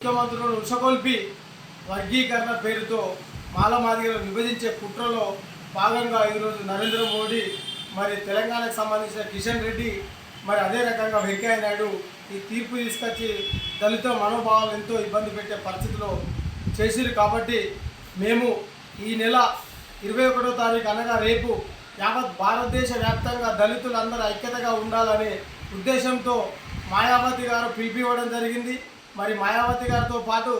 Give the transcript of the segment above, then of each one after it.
ముఖ్యమంత్రులను ఉషగొల్పి వర్గీకరణ పేరుతో మాలమాదిగలను విభజించే కుట్రలో భాగంగా ఈరోజు నరేంద్ర మోడీ మరి తెలంగాణకు సంబంధించిన కిషన్ రెడ్డి మరి అదే రకంగా వెంకయ్య నాయుడు ఈ తీర్పు తీసుకొచ్చి దళిత మనోభావాలు ఎంతో ఇబ్బంది పెట్టే పరిస్థితిలో చేసిరు కాబట్టి మేము ఈ నెల ఇరవై ఒకటో తారీఖు అనగా రేపు యావత్ భారతదేశ వ్యాప్తంగా దళితులందరూ ఐక్యతగా ఉండాలనే ఉద్దేశంతో మాయావతి గారు పిలిపివ్వడం జరిగింది. మరి మాయావతి గారితో పాటు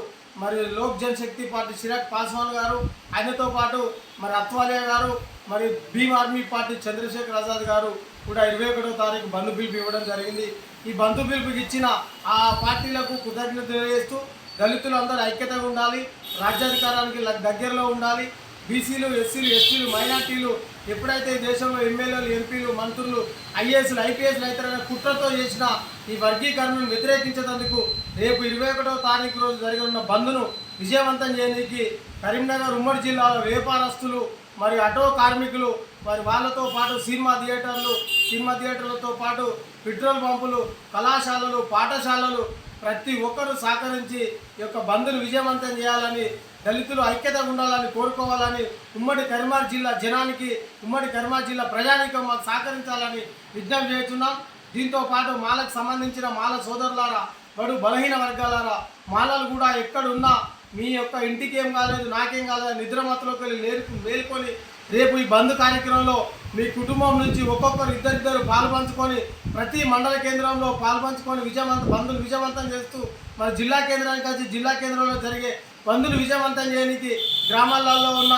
మరి లోక్ జనశక్తి పార్టీ చిరాగ్ పాస్వాన్ గారు ఆయనతో పాటు మరి అత్వాలియా గారు మరి భీమ్ ఆర్మీ పార్టీ చంద్రశేఖర్ ఆజాద్ గారు కూడా ఇరవై ఒకటో తారీఖు బంధు పిలుపు ఇవ్వడం జరిగింది. ఈ బంధు పిలుపుకి ఇచ్చిన ఆ పార్టీలకు కృతజ్ఞత తెలియజేస్తూ దళితులందరూ ఐక్యతగా ఉండాలి రాజ్యాధికారానికి దగ్గరలో ఉండాలి. బీసీలు ఎస్సీలు ఎస్టీలు మైనార్టీలు ఎప్పుడైతే దేశంలో ఎమ్మెల్యేలు మంత్రులు ఐఏఎస్లు ఐపీఎస్లు అవుతారనే కుట్రతో చేసిన ఈ వర్గీకరణను వ్యతిరేకించేందుకు రేపు ఇరవై ఒకటో తారీఖు రోజు జరగనున్న బంద్ను విజయవంతం చేయడానికి కరీంనగర్ ఉమ్మడి జిల్లాలో వ్యాపారస్తులు మరి ఆటో కార్మికులు మరి వాళ్ళతో పాటు సినిమా థియేటర్లు సినిమా థియేటర్లతో పాటు పెట్రోల్ పంపులు కళాశాలలు పాఠశాలలు ప్రతి ఒక్కరూ సహకరించి ఈ యొక్క బంద్ను విజయవంతం చేయాలని దళితులు ఐక్యతగా ఉండాలని కోరుకోవాలని ఉమ్మడి కరీంనగర్ జిల్లా జనానికి ఉమ్మడి కరీంనగర్ జిల్లా ప్రజానికం మాకు సహకరించాలని విజ్ఞప్తి చేస్తున్నాం. దీంతో పాటు మాలకు సంబంధించిన మాల సోదరులారా బడు బలహీన వర్గాలారా మాలలు కూడా ఎక్కడున్నా మీ యొక్క ఇంటికి ఏం కాలేదు నాకేం కాలేదు నిద్రమతలోకి వెళ్ళి నేర్పు మేల్కొని రేపు ఈ బంద్ కార్యక్రమంలో మీ కుటుంబం నుంచి ఒక్కొక్కరు ఇద్దరిద్దరు పాల్పంచుకొని ప్రతి మండల కేంద్రంలో పాల్పంచుకొని విజయవంత బంధులు విజయవంతం చేస్తూ మన జిల్లా కేంద్రానికి వచ్చి జిల్లా కేంద్రంలో జరిగే బంధులు విజయవంతం చేయడానికి గ్రామాలలో ఉన్న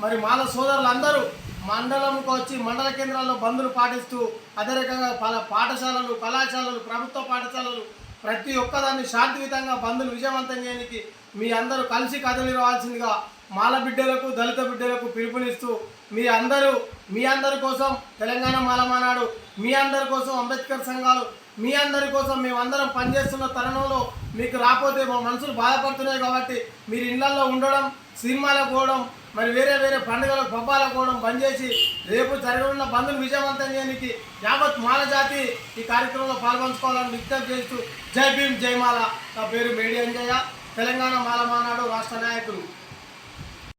మరి మాల సోదరులందరూ మండలంకు వచ్చి మండల కేంద్రాల్లో బంధులు పాటిస్తూ అదే రకంగా పల పాఠశాలలు కళాశాలలు ప్రభుత్వ పాఠశాలలు ప్రతి ఒక్కదాన్ని శాంతియుతంగా బంధులు విజయవంతం చేయడానికి మీ అందరూ కలిసి కదలి రావాల్సిందిగా మాల బిడ్డలకు దళిత బిడ్డలకు పిలుపునిస్తూ మీ అందరూ మీ అందరి కోసం తెలంగాణ మాలమానాడు మీ అందరి కోసం అంబేద్కర్ సంఘాలు మీ అందరి కోసం మేమందరం పనిచేస్తున్న తరుణంలో మీకు రాకపోతే మా మనసులు బాధపడుతున్నాయి కాబట్టి మీరు ఇళ్ళలో ఉండడం సినిమాలకు పోవడం మరి వేరే వేరే పండుగలకు పబ్బాలకు పోవడం బంద్ చేసి రేపు జరగనున్న బంధులు విజయవంతం చేయడానికి యావత్ మాల జాతి ఈ కార్యక్రమంలో పాల్పంచుకోవాలని విజ్ఞప్తి చేస్తూ జై భీమ్ జై మాల. నా పేరు మేడి అంజయ్య. తెలంగాణ మాల మానాడు రాష్ట్ర నాయకులు.